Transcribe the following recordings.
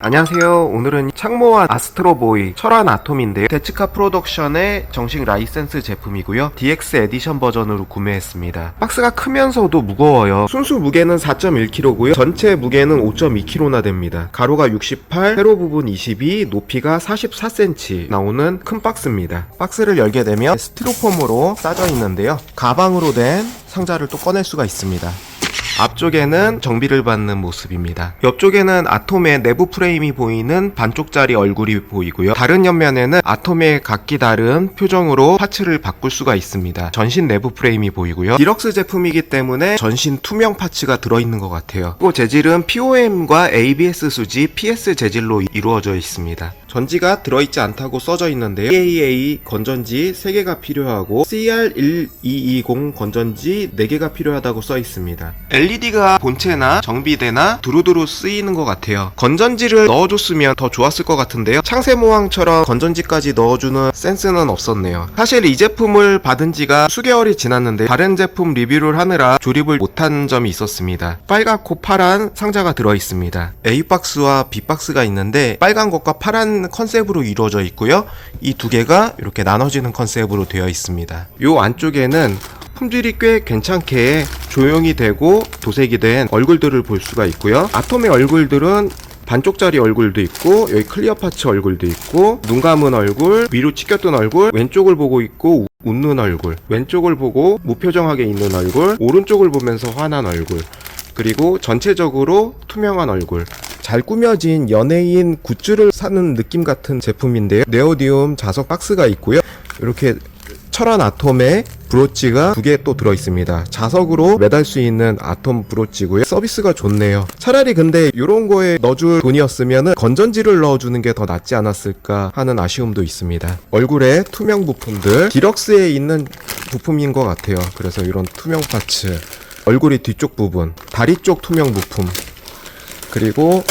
안녕하세요. 오늘은 창모와 아스트로보이 철환 아톰인데요. 데츠카 프로덕션의 정식 라이센스 제품이고요. DX 에디션 버전으로 구매했습니다. 박스가 크면서도 무거워요. 순수 무게는 4.1kg고요. 전체 무게는 5.2kg나 됩니다. 가로가 68, 세로 부분 22, 높이가 44cm 나오는 큰 박스입니다. 박스를 열게 되면 스티로폼으로 싸져 있는데요. 가방으로 된 상자를 또 꺼낼 수가 있습니다. 앞쪽에는 정비를 받는 모습입니다. 옆쪽에는 아톰의 내부 프레임이 보이는 반쪽짜리 얼굴이 보이고요. 다른 옆면에는 아톰의 각기 다른 표정으로 파츠를 바꿀 수가 있습니다. 전신 내부 프레임이 보이고요. 디럭스 제품이기 때문에 전신 투명 파츠가 들어있는 것 같아요. 그리고 재질은 POM과 ABS 수지 PS 재질로 이루어져 있습니다. 전지가 들어있지 않다고 써져 있는데요. EAA 건전지 3개가 필요하고 CR1220 건전지 4개가 필요하다고 써 있습니다. LED가 본체나 정비대나 두루두루 쓰이는 것 같아요. 건전지를 넣어줬으면 더 좋았을 것 같은데요. 창세모왕처럼 건전지까지 넣어주는 센스는 없었네요. 사실 이 제품을 받은 지가 수개월이 지났는데 다른 제품 리뷰를 하느라 조립을 못한 점이 있었습니다. 빨갛고 파란 상자가 들어있습니다. A박스와 B박스가 있는데 빨간 것과 파란 컨셉으로 이루어져 있고요. 이 두 개가 이렇게 나눠지는 컨셉으로 되어 있습니다. 요 안쪽에는 품질이 꽤 괜찮게 조용히 되고 도색이 된 얼굴들을 볼 수가 있고요. 아톰의 얼굴들은 반쪽짜리 얼굴도 있고 여기 클리어 파츠 얼굴도 있고 눈 감은 얼굴 위로 치켰던 얼굴 왼쪽을 보고 있고 우- 웃는 얼굴 왼쪽을 보고 무표정하게 있는 얼굴 오른쪽을 보면서 화난 얼굴 그리고 전체적으로 투명한 얼굴 잘 꾸며진 연예인 굿즈를 사는 느낌 같은 제품인데요 네오디움 자석 박스가 있고요 이렇게 철환 아톰의 브로치가 두 개 또 들어 있습니다. 자석으로 매달 수 있는 아톰 브로치고요. 서비스가 좋네요. 차라리 근데 이런 거에 넣어줄 돈이었으면 건전지를 넣어주는 게 더 낫지 않았을까 하는 아쉬움도 있습니다. 얼굴에 투명 부품들, 디럭스에 있는 부품인 것 같아요. 그래서 이런 투명 파츠, 얼굴이 뒤쪽 부분, 다리 쪽 투명 부품, 그리고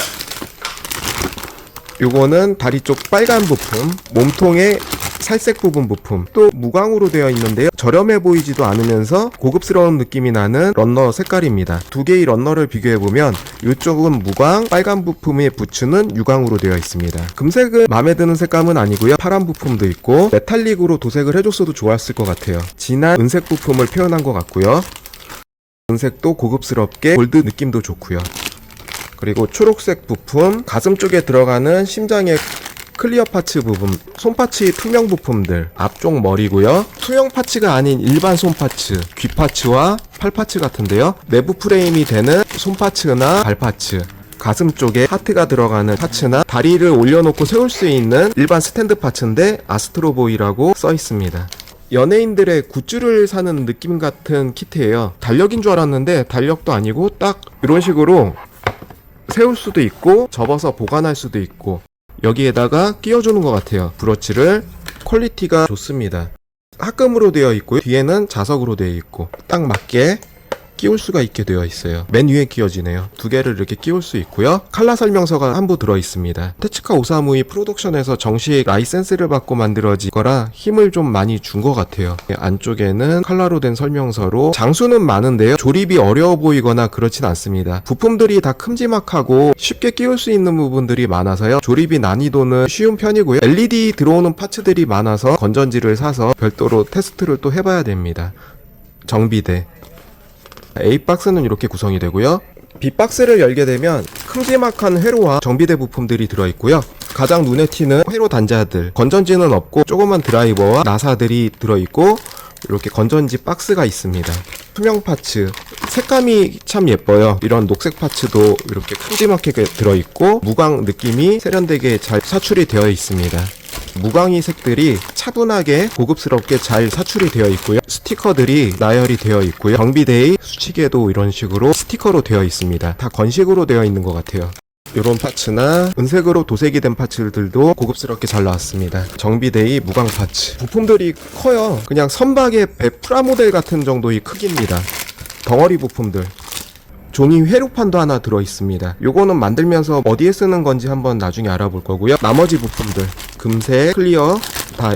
요거는 다리 쪽 빨간 부품, 몸통의 살색 부분 부품, 또 무광으로 되어 있는데요. 저렴해 보이지도 않으면서 고급스러운 느낌이 나는 런너 색깔입니다. 두 개의 런너를 비교해보면 이쪽은 무광, 빨간 부품의 부츠는 유광으로 되어 있습니다. 금색은 마음에 드는 색감은 아니고요. 파란 부품도 있고 메탈릭으로 도색을 해줬어도 좋았을 것 같아요. 진한 은색 부품을 표현한 것 같고요. 은색도 고급스럽게 골드 느낌도 좋고요. 그리고 초록색 부품, 가슴 쪽에 들어가는 심장의 클리어 파츠 부분, 손 파츠 투명 부품들, 앞쪽 머리고요. 투명 파츠가 아닌 일반 손 파츠, 귀 파츠와 팔 파츠 같은데요. 내부 프레임이 되는 손 파츠나 발 파츠, 가슴 쪽에 하트가 들어가는 파츠나 다리를 올려놓고 세울 수 있는 일반 스탠드 파츠인데 아스트로보이라고 써 있습니다. 연예인들의 굿즈를 사는 느낌 같은 키트예요. 달력인 줄 알았는데 달력도 아니고 딱 이런 식으로 세울 수도 있고 접어서 보관할 수도 있고 여기에다가 끼워주는 것 같아요. 브러치를 퀄리티가 좋습니다. 합금으로 되어 있고요. 뒤에는 자석으로 되어 있고 딱 맞게 끼울 수가 있게 되어 있어요. 맨 위에 끼워지네요. 두 개를 이렇게 끼울 수 있고요. 칼라 설명서가 한부 들어 있습니다. 테츠카 오사무이 프로덕션에서 정식 라이센스를 받고 만들어진 거라 힘을 좀 많이 준 것 같아요. 안쪽에는 칼라로 된 설명서로 장수는 많은데요. 조립이 어려워 보이거나 그렇진 않습니다. 부품들이 다 큼지막하고 쉽게 끼울 수 있는 부분들이 많아서요. 조립이 난이도는 쉬운 편이고요. LED 들어오는 파츠들이 많아서 건전지를 사서 별도로 테스트를 또 해봐야 됩니다. 정비대 A박스는 이렇게 구성이 되고요. B박스를 열게 되면 큼지막한 회로와 정비대 부품들이 들어있고요. 가장 눈에 튀는 회로 단자들, 건전지는 없고 조그만 드라이버와 나사들이 들어있고 이렇게 건전지 박스가 있습니다. 투명 파츠, 색감이 참 예뻐요. 이런 녹색 파츠도 이렇게 큼지막하게 들어있고 무광 느낌이 세련되게 잘 사출이 되어 있습니다. 무광이 색들이 차분하게 고급스럽게 잘 사출이 되어 있고요. 스티커들이 나열이 되어 있고요. 정비대의 수치계도 이런 식으로 스티커로 되어 있습니다. 다 건식으로 되어 있는 것 같아요. 이런 파츠나 은색으로 도색이 된 파츠들도 고급스럽게 잘 나왔습니다. 정비대의 무광 파츠. 부품들이 커요. 그냥 선박의 배 프라모델 같은 정도의 크기입니다. 덩어리 부품들. 종이 회로판도 하나 들어 있습니다. 요거는 만들면서 어디에 쓰는 건지 한번 나중에 알아볼 거고요. 나머지 부품들 금색, 클리어 다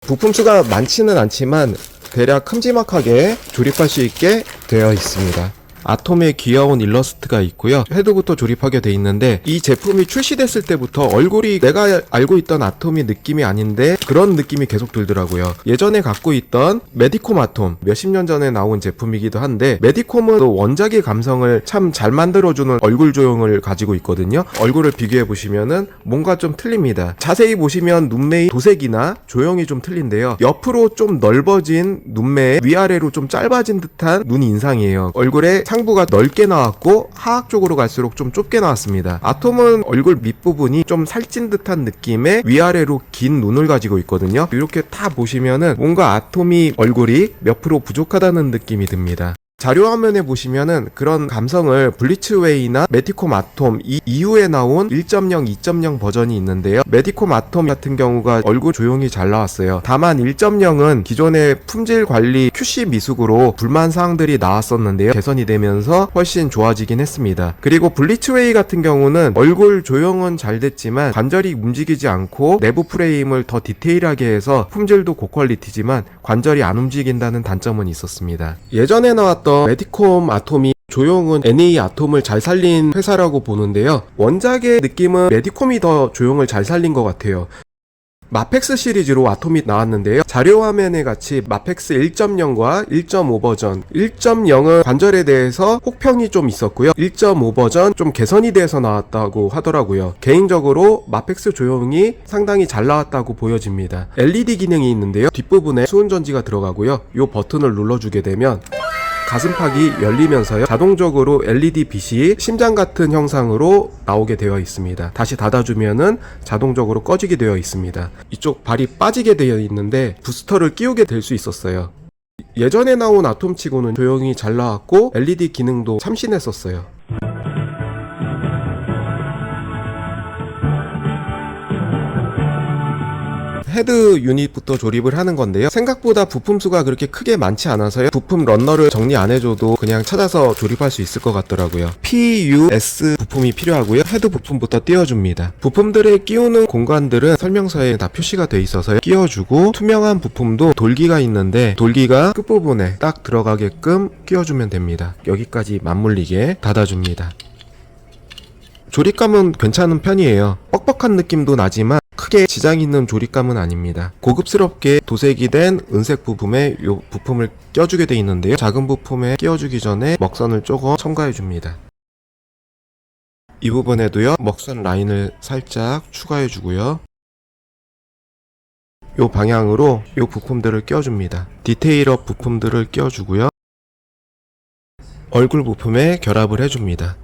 부품 수가 많지는 않지만 대략 큼지막하게 조립할 수 있게 되어 있습니다. 아톰의 귀여운 일러스트가 있고요. 헤드부터 조립하게 돼 있는데 이 제품이 출시됐을 때부터 얼굴이 내가 알고 있던 아톰의 느낌이 아닌데 그런 느낌이 계속 들더라고요. 예전에 갖고 있던 메디콤 아톰 몇십 년 전에 나온 제품이기도 한데 메디콤은 또 원작의 감성을 참 잘 만들어주는 얼굴 조형을 가지고 있거든요. 얼굴을 비교해 보시면은 뭔가 좀 틀립니다. 자세히 보시면 눈매의 도색이나 조형이 좀 틀린데요. 옆으로 좀 넓어진 눈매에 위아래로 좀 짧아진 듯한 눈 인상이에요. 얼굴에 상부가 넓게 나왔고 하악 쪽으로 갈수록 좀 좁게 나왔습니다. 아톰은 얼굴 밑부분이 좀 살찐 듯한 느낌의 위아래로 긴 눈을 가지고 있거든요. 이렇게 다 보시면은 뭔가 아톰이 얼굴이 몇 프로 부족하다는 느낌이 듭니다. 자료 화면에 보시면은 그런 감성을 블리츠웨이나 메디콤 아톰 이 이후에 나온 1.0, 2.0 버전이 있는데요. 메디콤 아톰 같은 경우가 얼굴 조형이 잘 나왔어요. 다만 1.0은 기존의 품질 관리 QC 미숙으로 불만 사항들이 나왔었는데요. 개선이 되면서 훨씬 좋아지긴 했습니다. 그리고 블리츠웨이 같은 경우는 얼굴 조형은 잘 됐지만 관절이 움직이지 않고 내부 프레임을 더 디테일하게 해서 품질도 고퀄리티지만 관절이 안 움직인다는 단점은 있었습니다. 예전에 나왔던 메디콤 아톰이 조용은 NA 아톰을 잘 살린 회사라고 보는데요. 원작의 느낌은 메디콤이 더 조용을 잘 살린 것 같아요. 마펙스 시리즈로 아톰이 나왔는데요. 자료 화면에 같이 마펙스 1.0과 1.5 버전. 1.0은 관절에 대해서 혹평이 좀 있었고요. 1.5 버전 좀 개선이 돼서 나왔다고 하더라고요. 개인적으로 마펙스 조형이 상당히 잘 나왔다고 보여집니다. LED 기능이 있는데요. 뒷부분에 수은 전지가 들어가고요. 이 버튼을 눌러주게 되면 가슴팍이 열리면서요. 자동적으로 LED 빛이 심장 같은 형상으로 나오게 되어 있습니다. 다시 닫아주면은 자동적으로 꺼지게 되어 있습니다. 이쪽 발이 빠지게 되어 있는데 부스터를 끼우게 될 수 있었어요. 예전에 나온 아톰치고는 조용히 잘 나왔고 LED 기능도 참신했었어요. 헤드 유닛부터 조립을 하는 건데요. 생각보다 부품 수가 그렇게 크게 많지 않아서요. 부품 런너를 정리 안 해줘도 그냥 찾아서 조립할 수 있을 것 같더라고요. PUS 부품이 필요하고요. 헤드 부품부터 띄워줍니다. 부품들에 끼우는 공간들은 설명서에 다 표시가 돼 있어서 끼워주고 투명한 부품도 돌기가 있는데 돌기가 끝부분에 딱 들어가게끔 끼워주면 됩니다. 여기까지 맞물리게 닫아줍니다. 조립감은 괜찮은 편이에요. 뻑뻑한 느낌도 나지만 크게 지장 있는 조립감은 아닙니다. 고급스럽게 도색이 된 은색 부품에 이 부품을 껴주게 돼 있는데요. 작은 부품에 끼워주기 전에 먹선을 조금 첨가해 줍니다. 이 부분에도요. 먹선 라인을 살짝 추가해 주고요. 이 방향으로 이 부품들을 껴줍니다. 디테일업 부품들을 껴주고요. 얼굴 부품에 결합을 해줍니다.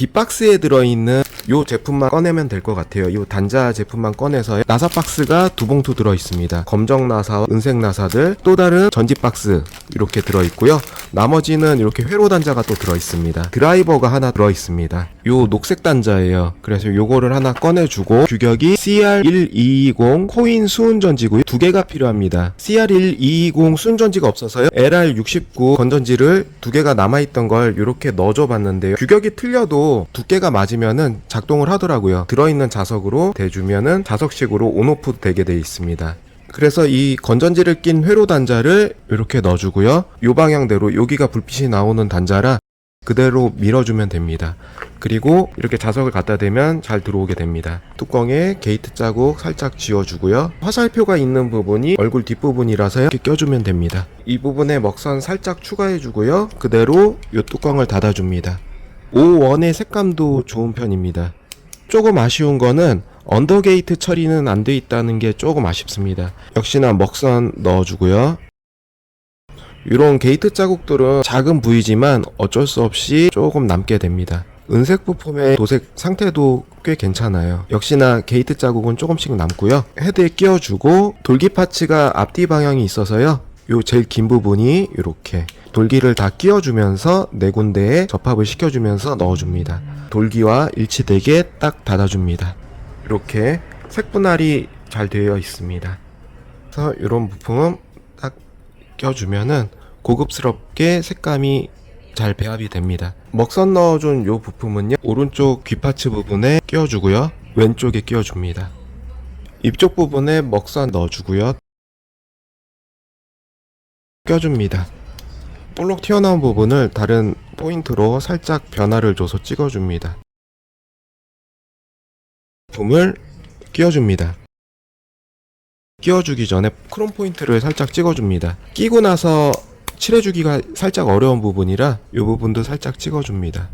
빗박스에 들어있는 요 제품만 꺼내면 될 것 같아요. 요 단자 제품만 꺼내서 나사 박스가 두 봉투 들어 있습니다. 검정 나사, 은색 나사들, 또 다른 전지 박스 이렇게 들어 있고요. 나머지는 이렇게 회로 단자가 또 들어 있습니다. 드라이버가 하나 들어 있습니다. 요 녹색 단자예요. 그래서 요거를 하나 꺼내주고 규격이 CR1220 코인 수은 전지고요. 두 개가 필요합니다. CR1220 수은 전지가 없어서요. LR69 건전지를 두 개가 남아있던 걸 이렇게 넣어줘 봤는데요. 규격이 틀려도 두께가 맞으면은 작동을 하더라고요. 들어있는 자석으로 대주면은 자석식으로 온오프 되게 돼 있습니다. 그래서 이 건전지를 낀 회로 단자를 이렇게 넣어주고요. 요 방향대로 여기가 불빛이 나오는 단자라 그대로 밀어주면 됩니다. 그리고 이렇게 자석을 갖다 대면 잘 들어오게 됩니다. 뚜껑에 게이트 자국 살짝 지워주고요. 화살표가 있는 부분이 얼굴 뒷부분이라서 이렇게 껴주면 됩니다. 이 부분에 먹선 살짝 추가해주고요. 그대로 이 뚜껑을 닫아줍니다. 5원의 색감도 좋은 편입니다. 조금 아쉬운 거는 언더게이트 처리는 안 돼 있다는 게 조금 아쉽습니다. 역시나 먹선 넣어주고요. 이런 게이트 자국들은 작은 부위지만 어쩔 수 없이 조금 남게 됩니다. 은색 부품의 도색 상태도 꽤 괜찮아요. 역시나 게이트 자국은 조금씩 남고요. 헤드에 끼워주고 돌기 파츠가 앞뒤 방향이 있어서요. 요 제일 긴 부분이 이렇게 돌기를 다 끼워주면서 네 군데에 접합을 시켜주면서 넣어줍니다. 돌기와 일치되게 딱 닫아줍니다. 이렇게 색분할이 잘 되어 있습니다. 그래서 이런 부품은 딱 껴주면은 고급스럽게 색감이 잘 배합이 됩니다. 먹선 넣어준 이 부품은요 오른쪽 귀파츠 부분에 끼워주고요 왼쪽에 끼워줍니다. 입쪽 부분에 먹선 넣어주고요 껴줍니다. 볼록 튀어나온 부분을 다른 포인트로 살짝 변화를 줘서 찍어줍니다. 부품을 끼워줍니다. 끼워주기 전에 크롬 포인트를 살짝 찍어줍니다. 끼고 나서 칠해주기가 살짝 어려운 부분이라 이 부분도 살짝 찍어줍니다.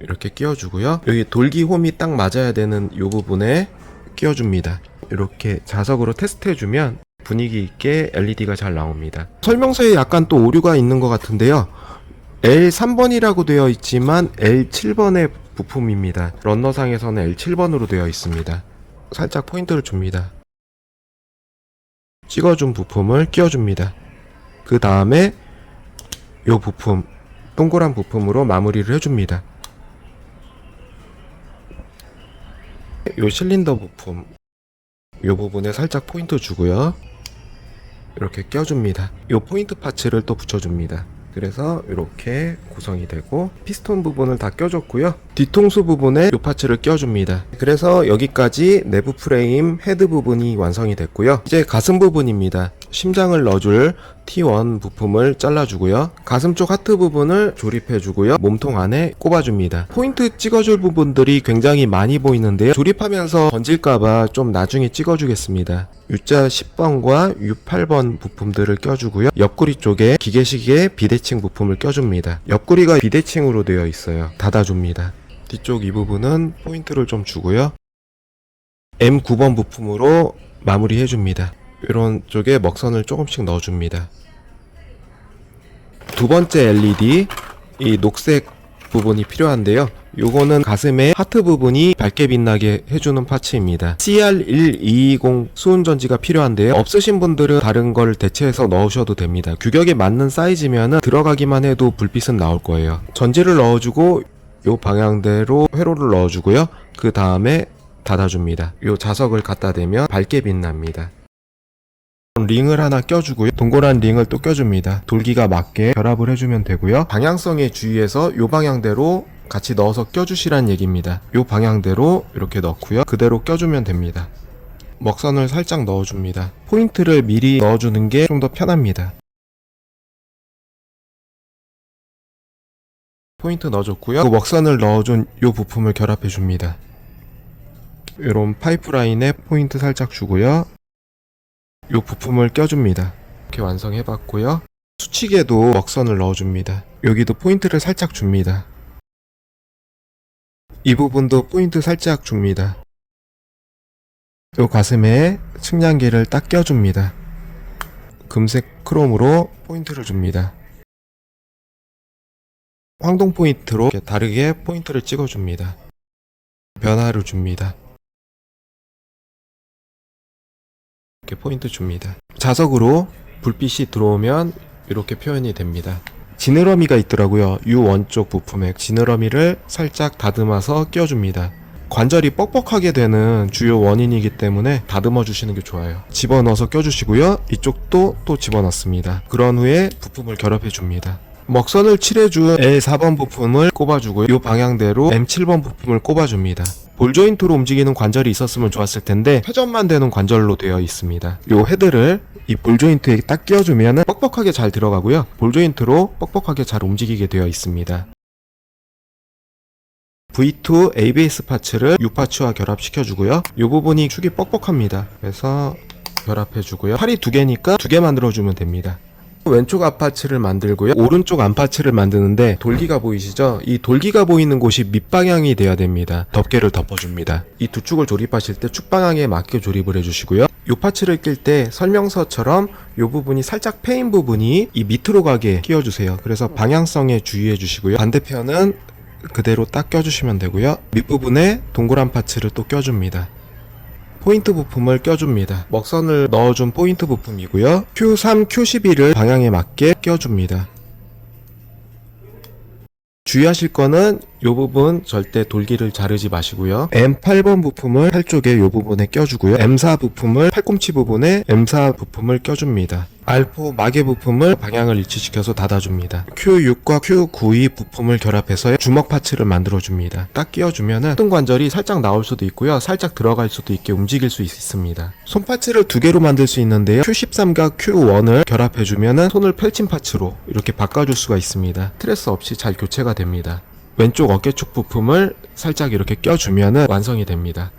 이렇게 끼워주고요. 여기 돌기 홈이 딱 맞아야 되는 이 부분에 끼워줍니다. 이렇게 자석으로 테스트해주면 분위기 있게 LED가 잘 나옵니다. 설명서에 약간 또 오류가 있는 것 같은데요. L3번이라고 되어 있지만 L7번의 부품입니다. 런너상에서는 L7번으로 되어 있습니다. 살짝 포인트를 줍니다. 찍어준 부품을 끼워줍니다. 그 다음에 이 부품, 동그란 부품으로 마무리를 해줍니다. 이 실린더 부품, 이 부분에 살짝 포인트 주고요. 이렇게 껴줍니다. 이 포인트 파츠를 또 붙여줍니다. 그래서 이렇게 구성이 되고 피스톤 부분을 다 껴줬고요. 뒤통수 부분에 이 파츠를 껴줍니다. 그래서 여기까지 내부 프레임 헤드 부분이 완성이 됐고요. 이제 가슴 부분입니다. 심장을 넣어줄 T1 부품을 잘라주고요. 가슴 쪽 하트 부분을 조립해주고요. 몸통 안에 꼽아줍니다. 포인트 찍어줄 부분들이 굉장히 많이 보이는데요. 조립하면서 번질까봐 좀 나중에 찍어주겠습니다. U자 10번과 U8번 부품들을 껴주고요. 옆구리 쪽에 기계식의 비대칭 부품을 껴줍니다. 옆구리가 비대칭으로 되어 있어요. 닫아줍니다. 뒤쪽 이 부분은 포인트를 좀 주고요. M9번 부품으로 마무리해줍니다. 이런 쪽에 먹선을 조금씩 넣어줍니다. 두 번째 LED, 이 녹색 부분이 필요한데요. 요거는 가슴에 하트 부분이 밝게 빛나게 해주는 파츠입니다. CR1220 수은전지가 필요한데요. 없으신 분들은 다른 걸 대체해서 넣으셔도 됩니다. 규격에 맞는 사이즈면은 들어가기만 해도 불빛은 나올 거예요. 전지를 넣어주고 요 방향대로 회로를 넣어주고요. 그 다음에 닫아줍니다. 요 자석을 갖다 대면 밝게 빛납니다. 링을 하나 껴주고요. 동그란 링을 또 껴줍니다. 돌기가 맞게 결합을 해주면 되고요. 방향성에 주의해서 요 방향대로 같이 넣어서 껴주시란 얘기입니다. 요 방향대로 이렇게 넣고요. 그대로 껴주면 됩니다. 먹선을 살짝 넣어줍니다. 포인트를 미리 넣어주는 게 좀 더 편합니다. 포인트 넣어줬고요. 그 먹선을 넣어준 요 부품을 결합해줍니다. 이런 파이프라인에 포인트 살짝 주고요. 요 부품을 껴줍니다. 이렇게 완성해봤고요. 수칙에도 먹선을 넣어줍니다. 여기도 포인트를 살짝 줍니다. 이 부분도 포인트 살짝 줍니다. 요 가슴에 측량기를 딱 껴줍니다. 금색 크롬으로 포인트를 줍니다. 황동 포인트로 다르게 포인트를 찍어줍니다. 변화를 줍니다. 이렇게 포인트 줍니다. 자석으로 불빛이 들어오면 이렇게 표현이 됩니다. 지느러미가 있더라고요. U1 쪽 부품에 지느러미를 살짝 다듬어서 끼워줍니다. 관절이 뻑뻑하게 되는 주요 원인이기 때문에 다듬어 주시는 게 좋아요. 집어넣어서 껴주시고요. 이쪽도 또 집어넣습니다. 그런 후에 부품을 결합해 줍니다. 먹선을 칠해준 L4번 부품을 꼽아주고요. 이 방향대로 M7번 부품을 꼽아줍니다. 볼 조인트로 움직이는 관절이 있었으면 좋았을 텐데 회전만 되는 관절로 되어 있습니다. 이 헤드를 이 볼 조인트에 딱 끼워주면 뻑뻑하게 잘 들어가고요. 볼 조인트로 뻑뻑하게 잘 움직이게 되어 있습니다. V2 ABS 파츠를 U 파츠와 결합시켜주고요. 이 부분이 축이 뻑뻑합니다. 그래서 결합해주고요. 팔이 두 개니까 두 개 만들어주면 됩니다. 왼쪽 앞파츠를 만들고요. 오른쪽 안파츠를 만드는데 돌기가 보이시죠? 이 돌기가 보이는 곳이 밑방향이 돼야 됩니다. 덮개를 덮어줍니다. 이 두 축을 조립하실 때 축 방향에 맞게 조립을 해주시고요. 이 파츠를 낄 때 설명서처럼 이 부분이 살짝 패인 부분이 이 밑으로 가게 끼워주세요. 그래서 방향성에 주의해 주시고요. 반대편은 그대로 딱 껴주시면 되고요. 밑부분에 동그란 파츠를 또 껴줍니다. 포인트 부품을 껴줍니다. 먹선을 넣어준 포인트 부품이고요. Q3, Q12를 방향에 맞게 껴줍니다. 주의하실 거는 이 부분 절대 돌기를 자르지 마시고요. M8번 부품을 팔 쪽에 이 부분에 껴주고요. M4 부품을 팔꿈치 부분에 M4 부품을 껴줍니다. R4 마개 부품을 방향을 일치시켜서 닫아줍니다. Q6과 Q92 부품을 결합해서 주먹 파츠를 만들어줍니다. 딱 끼워주면 은 등 관절이 살짝 나올 수도 있고요. 살짝 들어갈 수도 있게 움직일 수 있- 있습니다. 손 파츠를 두 개로 만들 수 있는데요. Q13과 Q1을 결합해주면 은 손을 펼친 파츠로 이렇게 바꿔줄 수가 있습니다. 스트레스 없이 잘 교체가 됩니다. 왼쪽 어깨축 부품을 살짝 이렇게 껴주면은 완성이 됩니다.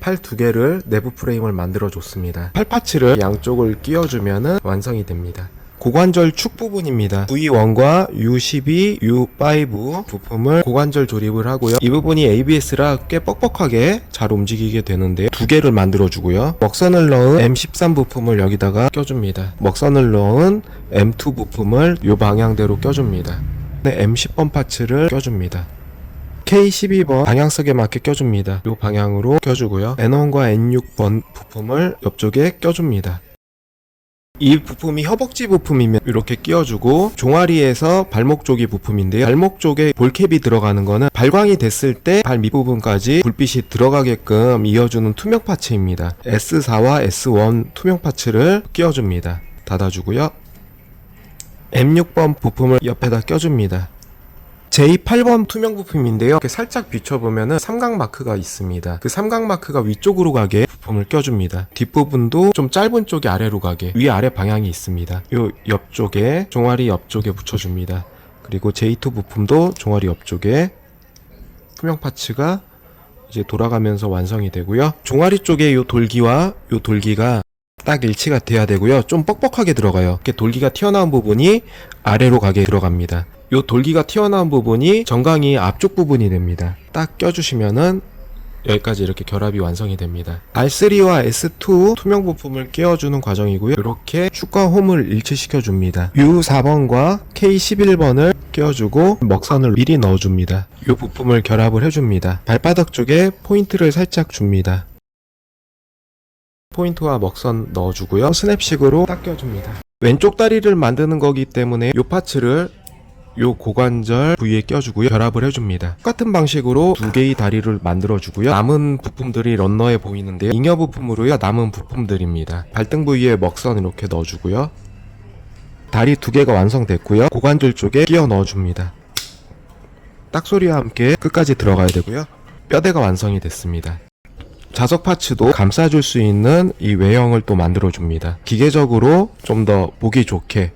팔 두 개를 내부 프레임을 만들어 줬습니다. 팔 파츠를 양쪽을 끼워주면 완성이 됩니다. 고관절 축 부분입니다. V1과 U12, U5 부품을 고관절 조립을 하고요. 이 부분이 ABS라 꽤 뻑뻑하게 잘 움직이게 되는데 두 개를 만들어 주고요. 먹선을 넣은 M13 부품을 여기다가 껴줍니다. 먹선을 넣은 M2 부품을 이 방향대로 껴줍니다. 네, M10번 파츠를 껴줍니다. K12번 방향석에 맞게 껴줍니다. 이 방향으로 껴주고요. N1과 N6번 부품을 옆쪽에 껴줍니다. 이 부품이 허벅지 부품이면 이렇게 끼워주고 종아리에서 발목 쪽이 부품인데요. 발목 쪽에 볼캡이 들어가는 거는 발광이 됐을 때 발 밑부분까지 불빛이 들어가게끔 이어주는 투명 파츠입니다. S4와 S1 투명 파츠를 끼워줍니다. 닫아주고요. M6번 부품을 옆에다 껴줍니다. J8번 투명 부품인데요. 이렇게 살짝 비춰보면은 삼각 마크가 있습니다. 그 삼각 마크가 위쪽으로 가게 부품을 껴줍니다. 뒷부분도 좀 짧은 쪽이 아래로 가게 위아래 방향이 있습니다. 요 옆쪽에 종아리 옆쪽에 붙여줍니다. 그리고 J2 부품도 종아리 옆쪽에 투명 파츠가 이제 돌아가면서 완성이 되고요. 종아리 쪽에 요 돌기와 요 돌기가 딱 일치가 돼야 되고요. 좀 뻑뻑하게 들어가요. 이렇게 돌기가 튀어나온 부분이 아래로 가게 들어갑니다. 요 돌기가 튀어나온 부분이 정강이 앞쪽 부분이 됩니다. 딱 껴주시면은 여기까지 이렇게 결합이 완성이 됩니다. R3와 S2 투명 부품을 끼워주는 과정이고요. 이렇게 축과 홈을 일치시켜 줍니다. U4번과 K11번을 끼워주고 먹선을 미리 넣어줍니다. 이 부품을 결합을 해줍니다. 발바닥 쪽에 포인트를 살짝 줍니다. 포인트와 먹선 넣어주고요. 스냅식으로 딱 껴줍니다. 왼쪽 다리를 만드는 거기 때문에 이 파츠를 요 고관절 부위에 껴주고요. 결합을 해줍니다. 똑같은 방식으로 두 개의 다리를 만들어주고요. 남은 부품들이 런너에 보이는데요. 잉여 부품으로요. 남은 부품들입니다. 발등 부위에 먹선 이렇게 넣어주고요. 다리 두 개가 완성됐고요. 고관절 쪽에 끼워 넣어줍니다. 딱소리와 함께 끝까지 들어가야 되고요. 뼈대가 완성이 됐습니다. 자석 파츠도 감싸줄 수 있는 이 외형을 또 만들어줍니다. 기계적으로 좀 더 보기 좋게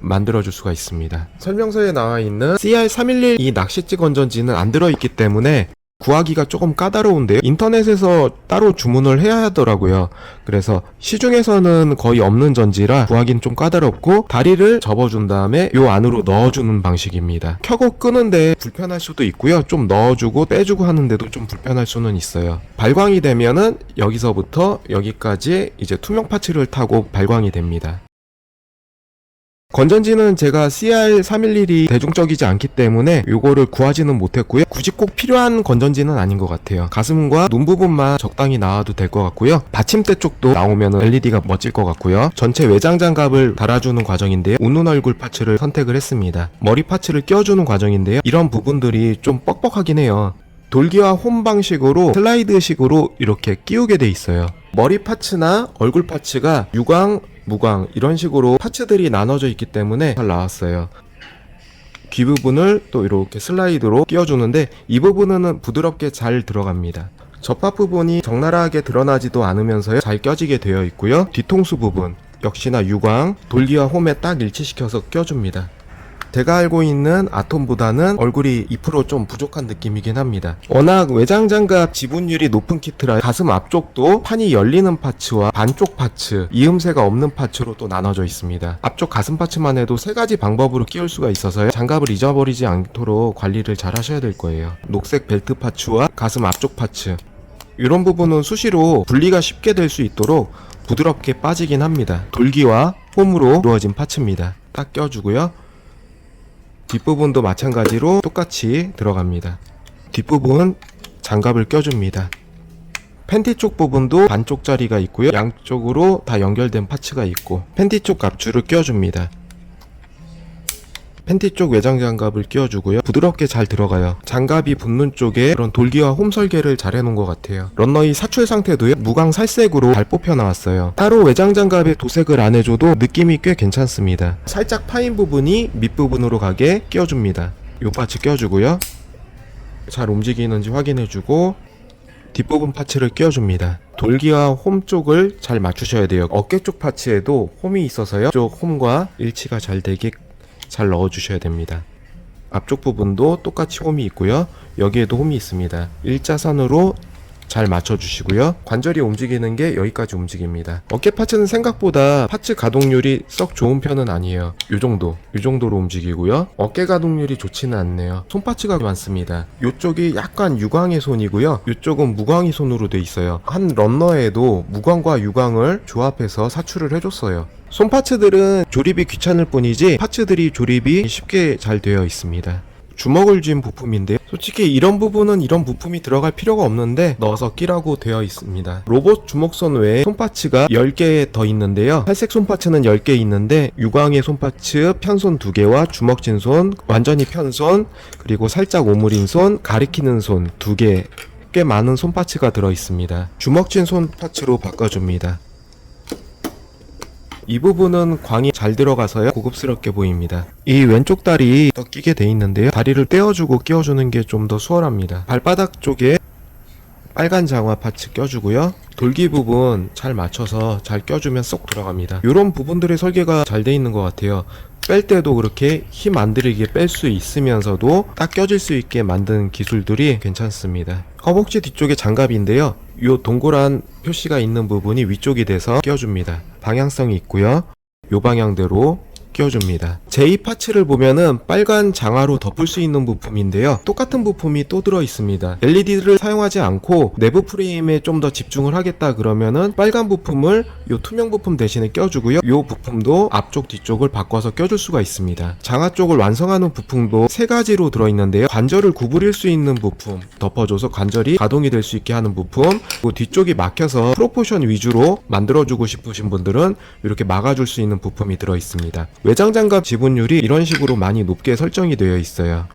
만들어줄 수가 있습니다. 설명서에 나와 있는 CR311 이 낚싯지 건전지는 안 들어있기 때문에 구하기가 조금 까다로운데요. 인터넷에서 따로 주문을 해야 하더라고요. 그래서 시중에서는 거의 없는 전지라 구하기는 좀 까다롭고 다리를 접어준 다음에 요 안으로 넣어주는 방식입니다. 켜고 끄는데 불편할 수도 있고요. 좀 넣어주고 빼주고 하는데도 좀 불편할 수는 있어요. 발광이 되면은 여기서부터 여기까지 이제 투명 파츠를 타고 발광이 됩니다. 건전지는 제가 CR311이 대중적이지 않기 때문에 요거를 구하지는 못했고요. 굳이 꼭 필요한 건전지는 아닌 것 같아요. 가슴과 눈 부분만 적당히 나와도 될 것 같고요. 받침대 쪽도 나오면 LED가 멋질 것 같고요. 전체 외장 장갑을 달아주는 과정인데요. 웃는 얼굴 파츠를 선택을 했습니다. 머리 파츠를 껴주는 과정인데요. 이런 부분들이 좀 뻑뻑하긴 해요. 돌기와 홈 방식으로 슬라이드식으로 이렇게 끼우게 돼 있어요. 머리 파츠나 얼굴 파츠가 유광, 무광 이런 식으로 파츠들이 나눠져 있기 때문에 잘 나왔어요. 귀 부분을 또 이렇게 슬라이드로 끼워주는데 이 부분은 부드럽게 잘 들어갑니다. 접합 부분이 적나라하게 드러나지도 않으면서요 잘 껴지게 되어 있고요. 뒤통수 부분 역시나 유광, 돌기와 홈에 딱 일치시켜서 껴줍니다. 제가 알고 있는 아톰보다는 얼굴이 2%좀 부족한 느낌이긴 합니다. 워낙 외장 장갑 지분율이 높은 키트라 가슴 앞쪽도 판이 열리는 파츠와 반쪽 파츠, 이음새가 없는 파츠로 또 나눠져 있습니다. 앞쪽 가슴 파츠만 해도 세 가지 방법으로 끼울 수가 있어서요. 장갑을 잊어버리지 않도록 관리를 잘 하셔야 될 거예요. 녹색 벨트 파츠와 가슴 앞쪽 파츠. 이런 부분은 수시로 분리가 쉽게 될 수 있도록 부드럽게 빠지긴 합니다. 돌기와 홈으로 이루어진 파츠입니다. 딱 껴주고요. 뒷부분도 마찬가지로 똑같이 들어갑니다. 뒷부분 장갑을 껴줍니다. 팬티 쪽 부분도 반쪽짜리가 있고요. 양쪽으로 다 연결된 파츠가 있고 팬티 쪽 갑줄을 껴줍니다. 팬티 쪽 외장 장갑을 끼워주고요. 부드럽게 잘 들어가요. 장갑이 붙는 쪽에 그런 돌기와 홈 설계를 잘 해놓은 것 같아요. 런너의 사출 상태도요. 무광 살색으로 잘 뽑혀 나왔어요. 따로 외장 장갑에 도색을 안 해줘도 느낌이 꽤 괜찮습니다. 살짝 파인 부분이 밑부분으로 가게 끼워줍니다. 요 파츠 껴주고요. 잘 움직이는지 확인해주고 뒷부분 파츠를 끼워줍니다. 돌기와 홈 쪽을 잘 맞추셔야 돼요. 어깨 쪽 파츠에도 홈이 있어서요. 쪽 홈과 일치가 잘 되게 잘 넣어주셔야 됩니다. 앞쪽 부분도 똑같이 홈이 있고요. 여기에도 홈이 있습니다. 일자선으로 잘 맞춰주시고요. 관절이 움직이는 게 여기까지 움직입니다. 어깨 파츠는 생각보다 파츠 가동률이 썩 좋은 편은 아니에요. 요 정도, 요 정도로 움직이고요. 어깨 가동률이 좋지는 않네요. 손 파츠가 많습니다. 요쪽이 약간 유광의 손이고요. 요쪽은 무광의 손으로 돼 있어요. 한 런너에도 무광과 유광을 조합해서 사출을 해줬어요. 손 파츠들은 조립이 귀찮을 뿐이지 파츠들이 조립이 쉽게 잘 되어 있습니다. 주먹을 쥔 부품인데요. 솔직히 이런 부분은 이런 부품이 들어갈 필요가 없는데 넣어서 끼라고 되어 있습니다. 로봇 주먹손 외에 손파츠가 10개 더 있는데요. 살색 손파츠는 10개 있는데 유광의 손파츠 편손 2개와 주먹 진 손, 완전히 편손, 그리고 살짝 오므린 손, 가리키는 손 2개 꽤 많은 손파츠가 들어 있습니다. 주먹진 손파츠로 바꿔줍니다. 이 부분은 광이 잘 들어가서요 고급스럽게 보입니다. 이 왼쪽 다리 더 끼게 돼 있는데요. 다리를 떼어주고 끼워주는 게 좀 더 수월합니다. 발바닥 쪽에 빨간 장화 파츠 껴주고요. 돌기 부분 잘 맞춰서 잘 껴주면 쏙 들어갑니다. 이런 부분들의 설계가 잘 돼 있는 것 같아요. 뺄 때도 그렇게 힘 안 들이게 뺄 수 있으면서도 딱 껴질 수 있게 만든 기술들이 괜찮습니다. 허벅지 뒤쪽에 장갑인데요. 이 동그란 표시가 있는 부분이 위쪽이 돼서 끼워줍니다. 방향성이 있고요. 요 방향대로 끼워줍니다. 제2 파츠를 보면은 빨간 장화로 덮을 수 있는 부품인데요. 똑같은 부품이 또 들어 있습니다. LED를 사용하지 않고 내부 프레임에 좀 더 집중을 하겠다 그러면은 빨간 부품을 요 투명 부품 대신에 껴주고요. 요 부품도 앞쪽 뒤쪽을 바꿔서 껴줄 수가 있습니다. 장화 쪽을 완성하는 부품도 세 가지로 들어 있는데요. 관절을 구부릴 수 있는 부품 덮어줘서 관절이 가동이 될 수 있게 하는 부품 그리고 뒤쪽이 막혀서 프로포션 위주로 만들어주고 싶으신 분들은 이렇게 막아줄 수 있는 부품이 들어 있습니다. 외장 장갑 지분율이 이런 식으로 많이 높게 설정이 되어 있어요.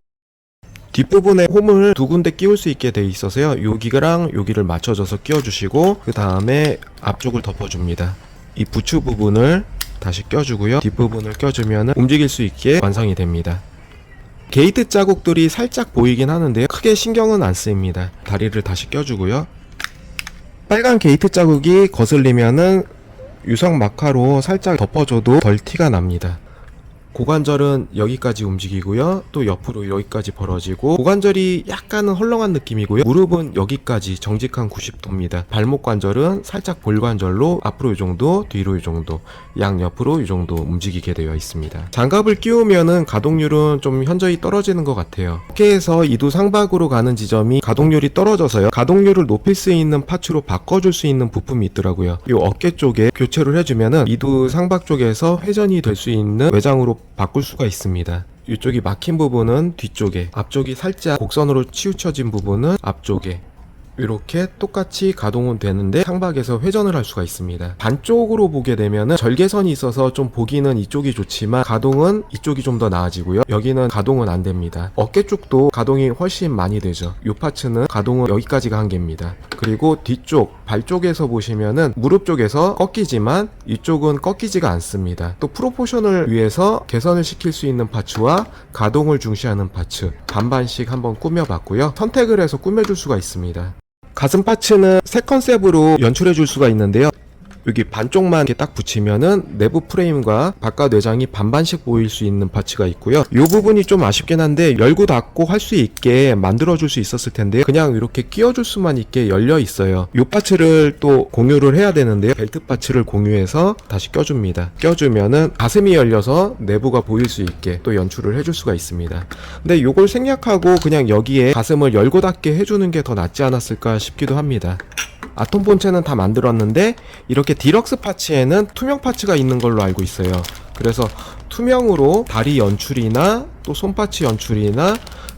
뒷부분에 홈을 두 군데 끼울 수 있게 돼 있어서요. 여기랑 여기를 맞춰줘서 끼워주시고 그 다음에 앞쪽을 덮어줍니다. 이 부츠 부분을 다시 껴주고요. 뒷부분을 껴주면 움직일 수 있게 완성이 됩니다. 게이트 자국들이 살짝 보이긴 하는데요. 크게 신경은 안 쓰입니다. 다리를 다시 껴주고요. 빨간 게이트 자국이 거슬리면은 유성 마카로 살짝 덮어줘도 덜 티가 납니다. 고관절은 여기까지 움직이고요. 또 옆으로 여기까지 벌어지고 고관절이 약간은 헐렁한 느낌이고요. 무릎은 여기까지 정직한 90도입니다. 발목 관절은 살짝 볼관절로 앞으로 이 정도, 뒤로 이 정도, 양 옆으로 이 정도 움직이게 되어 있습니다. 장갑을 끼우면은 가동률은 좀 현저히 떨어지는 것 같아요. 어깨에서 이두 상박으로 가는 지점이 가동률이 떨어져서요. 가동률을 높일 수 있는 파츠로 바꿔줄 수 있는 부품이 있더라고요. 이 어깨 쪽에 교체를 해주면은 이두 상박 쪽에서 회전이 될 수 있는 외장으로 바꿀 수가 있습니다. 이쪽이 막힌 부분은 뒤쪽에, 앞쪽이 살짝 곡선으로 치우쳐진 부분은 앞쪽에, 이렇게 똑같이 가동은 되는데 상박에서 회전을 할 수가 있습니다. 반쪽으로 보게 되면은 절개선이 있어서 좀 보기는 이쪽이 좋지만 가동은 이쪽이 좀 더 나아지고요. 여기는 가동은 안 됩니다. 어깨 쪽도 가동이 훨씬 많이 되죠. 이 파츠는 가동은 여기까지가 한계입니다. 그리고 뒤쪽 발 쪽에서 보시면은 무릎 쪽에서 꺾이지만 이쪽은 꺾이지가 않습니다. 또 프로포션을 위해서 개선을 시킬 수 있는 파츠와 가동을 중시하는 파츠 반반씩 한번 꾸며봤고요. 선택을 해서 꾸며줄 수가 있습니다. 가슴 파츠는 새 컨셉으로 연출해 줄 수가 있는데요. 여기 반쪽만 이렇게 딱 붙이면은 내부 프레임과 바깥 외장이 반반씩 보일 수 있는 파츠가 있고요. 이 부분이 좀 아쉽긴 한데 열고 닫고 할 수 있게 만들어 줄 수 있었을 텐데요. 그냥 이렇게 끼워 줄 수만 있게 열려 있어요. 이 파츠를 또 공유를 해야 되는데요. 벨트 파츠를 공유해서 다시 껴줍니다. 껴주면은 가슴이 열려서 내부가 보일 수 있게 또 연출을 해줄 수가 있습니다. 근데 이걸 생략하고 그냥 여기에 가슴을 열고 닫게 해주는 게 더 낫지 않았을까 싶기도 합니다. 아톰 본체는 다 만들었는데 이렇게 디럭스 파츠에는 투명 파츠가 있는 걸로 알고 있어요. 그래서 투명으로 다리 연출이나 또 손파츠 연출이나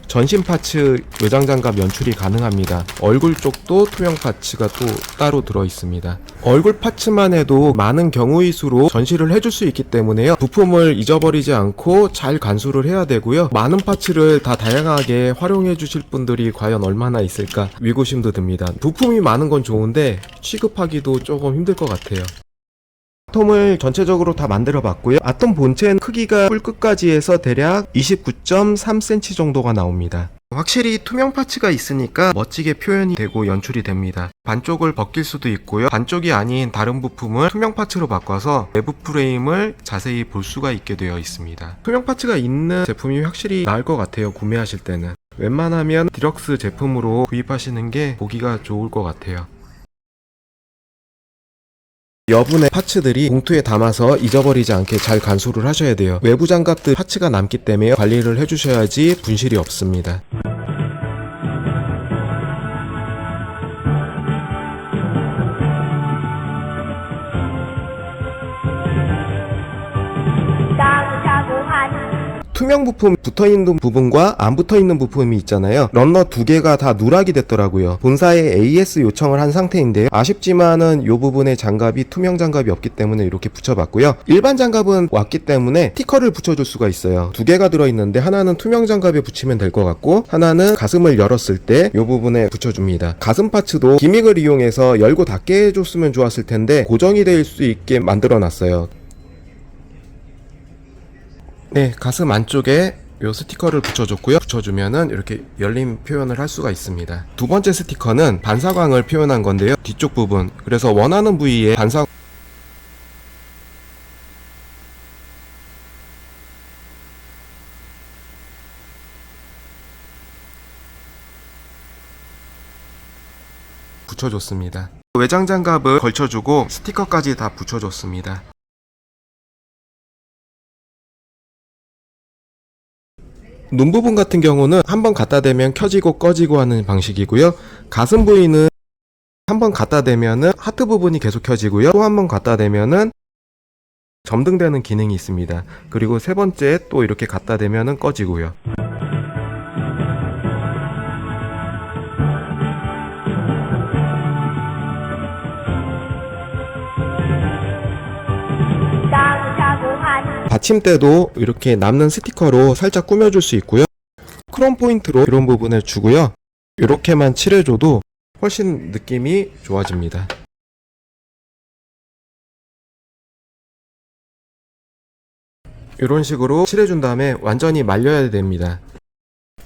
전신 파츠 외장 장갑 연출이 가능합니다. 얼굴 쪽도 투명 파츠가 또 따로 들어 있습니다. 얼굴 파츠만 해도 많은 경우의 수로 전시를 해줄 수 있기 때문에요. 부품을 잊어버리지 않고 잘 간수를 해야 되고요. 많은 파츠를 다 다양하게 활용해 주실 분들이 과연 얼마나 있을까 위고심도 듭니다. 부품이 많은 건 좋은데 취급하기도 조금 힘들 것 같아요. 아톰을 전체적으로 다 만들어 봤고요. 아톰 본체는 크기가 뿔끝까지 해서 대략 29.3cm 정도가 나옵니다. 확실히 투명 파츠가 있으니까 멋지게 표현이 되고 연출이 됩니다. 반쪽을 벗길 수도 있고요. 반쪽이 아닌 다른 부품을 투명 파츠로 바꿔서 내부 프레임을 자세히 볼 수가 있게 되어 있습니다. 투명 파츠가 있는 제품이 확실히 나을 것 같아요. 구매하실 때는. 웬만하면 디럭스 제품으로 구입하시는 게 보기가 좋을 것 같아요. 여분의 파츠들이 봉투에 담아서 잊어버리지 않게 잘 간수를 하셔야 돼요. 외부 장갑들 파츠가 남기 때문에 관리를 해주셔야지 분실이 없습니다. 투명 부품 붙어 있는 부분과 안 붙어 있는 부품이 있잖아요. 런너 두 개가 다 누락이 됐더라고요. 본사에 AS 요청을 한 상태인데요. 아쉽지만은 이 부분에 장갑이 투명 장갑이 없기 때문에 이렇게 붙여봤고요. 일반 장갑은 왔기 때문에 스티커를 붙여줄 수가 있어요. 두 개가 들어있는데 하나는 투명 장갑에 붙이면 될 것 같고 하나는 가슴을 열었을 때 이 부분에 붙여줍니다. 가슴 파츠도 기믹을 이용해서 열고 닫게 해줬으면 좋았을 텐데 고정이 될 수 있게 만들어놨어요. 네, 가슴 안쪽에 요 스티커를 붙여줬고요. 붙여주면은 이렇게 열림 표현을 할 수가 있습니다. 두 번째 스티커는 반사광을 표현한 건데요. 뒤쪽 부분. 그래서 원하는 부위에 반사 붙여줬습니다. 외장 장갑을 걸쳐주고 스티커까지 다 붙여줬습니다. 눈 부분 같은 경우는 한번 갖다 대면 켜지고 꺼지고 하는 방식이고요. 가슴 부위는 한번 갖다 대면은 하트 부분이 계속 켜지고요. 또 한번 갖다 대면은 점등되는 기능이 있습니다. 그리고 세 번째 또 이렇게 갖다 대면은 꺼지고요. 받침대도 이렇게 남는 스티커로 살짝 꾸며줄 수 있고요. 크롬 포인트로 이런 부분을 주고요. 이렇게만 칠해줘도 훨씬 느낌이 좋아집니다. 이런 식으로 칠해준 다음에 완전히 말려야 됩니다.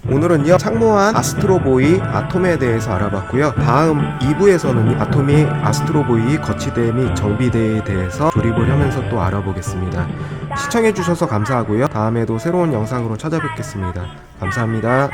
오늘은요 창모한 아스트로보이 아톰에 대해서 알아봤고요 다음 2부에서는 아톰이 아스트로보이 거치대 및 정비대에 대해서 조립을 하면서 또 알아보겠습니다 시청해주셔서 감사하고요. 다음에도 새로운 영상으로 찾아뵙겠습니다. 감사합니다